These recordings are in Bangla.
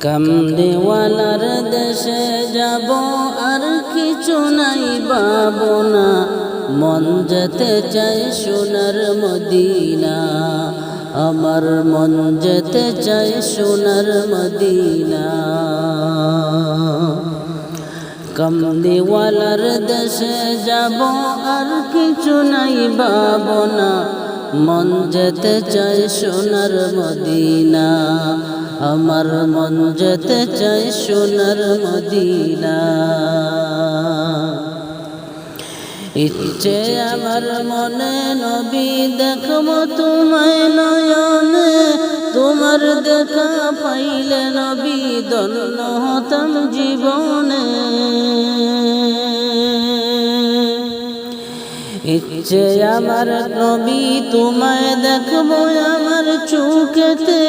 কামদেওয়ালার দেশে যাব আর কিছু নাই পাবো না। মন যেতে চাই সোনার মদিনা। আমার মন যেতে চাই সোনার মদিনা। কমলিওয়ালার দেশে যাব আর কিছু নাই পাবো না। মন যেতে চাই সোনার মদিনা। আমার মন যেতে চাই সোনার মদিনা। ইচ্ছে আমার মনে নবী দেখব তোমায় নয়নে। তোমার দেখা পাইলে নবী দন্ন হতাম জীবনে। ইচ্ছে আমার নবী, তোমায় দেখব আমার চোখেতে।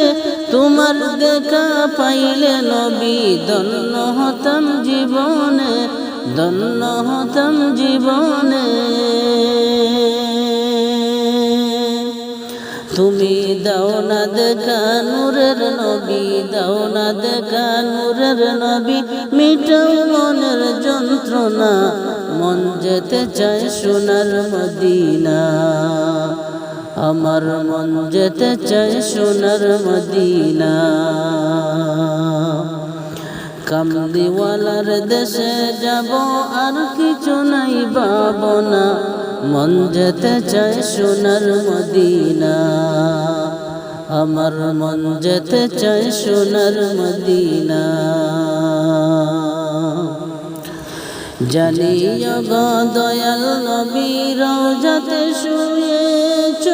তোমার দেখা পাইলে নবী দন্য হতাম জীবনে দন্য হতাম জীবনে। তুমি দাও না দেখা নূরের নবী, দাও না দেখা নূরের নবী। মিটাও মনের যন্ত্রণা মন যেতে চায় সোনার মদিনা। আমার মন যেতে চায় সোনার মদিনা। কামদিওয়ালার দেশে যাব আর কিছু নাই পাবো না। মন যেতে চায় সোনার মদিনা। আমার মন যেতে চায় সোনার মদিনা। জানিও গো দয়াল নবী রওজাতে শুয়েছ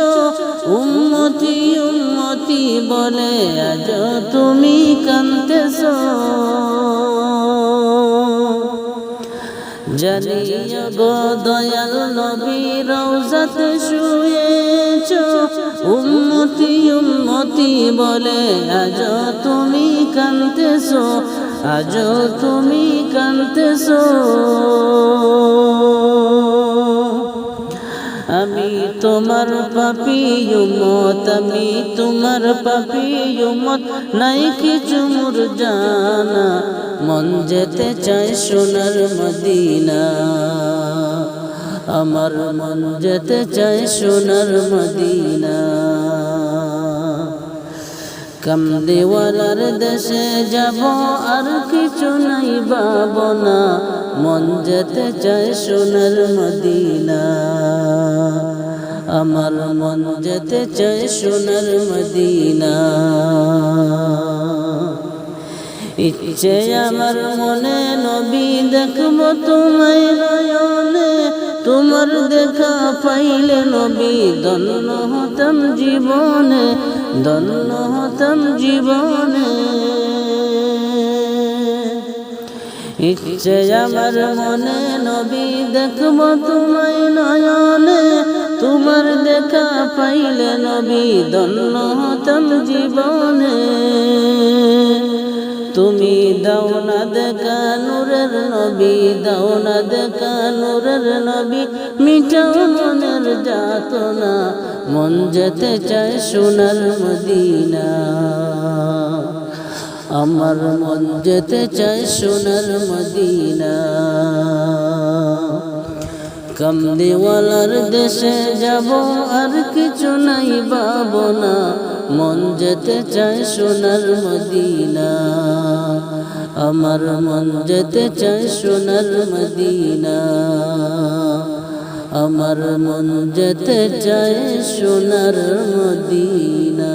উম্মতি উম্মতি বলে আজ তুমি কান্তেছ জানিও গো দয়াল নবী রওজাতে শুয়েছ উম্মতি উম্মতি বলে আজ তুমি কান্তেছ আজ তুমি কান্তেছ আমি তোমার পাপি উমত আমি তোমার পাপি উমত নাই কিছু মোর জানা মন যেতে চাই সোনার মদিনা। আমার মন যেতে চাই সোনার মদিনা। কামদেওয়ালার দেশে যাব আর কিছু নাই পাব না মন যেতে চায় সোনার মদিনা আমার মন যেতে চায় সোনার মদিনা ইচ্ছে আমার মনে নবী দেখব তোমায় নয়নে তোমার দেখা পাইলে নবী দন্ন হতাম জীবনে হতাম জীবনে। ইচ্ছে আমার মনে নবী দেখব তোমায় নয়নে। তোমার দেখা পাইলে নবী হতাম জীবনে। তুমি দাও নূরের নবী, দাও নূরের নবী। মিটাও মনের যাতনা, মন যেতে চায় সোনার মদিনা। আমার মন যেতে চায় সোনার মদিনা। কমদিওয়ালার দেশে যাব আর কিছু নাই পাবো না। মন যেতে চায় সোনার মদিনা। আমার মন যেতে চায় সোনার মদিনা। আমার মন যেতে চায় সোনার মদিনা।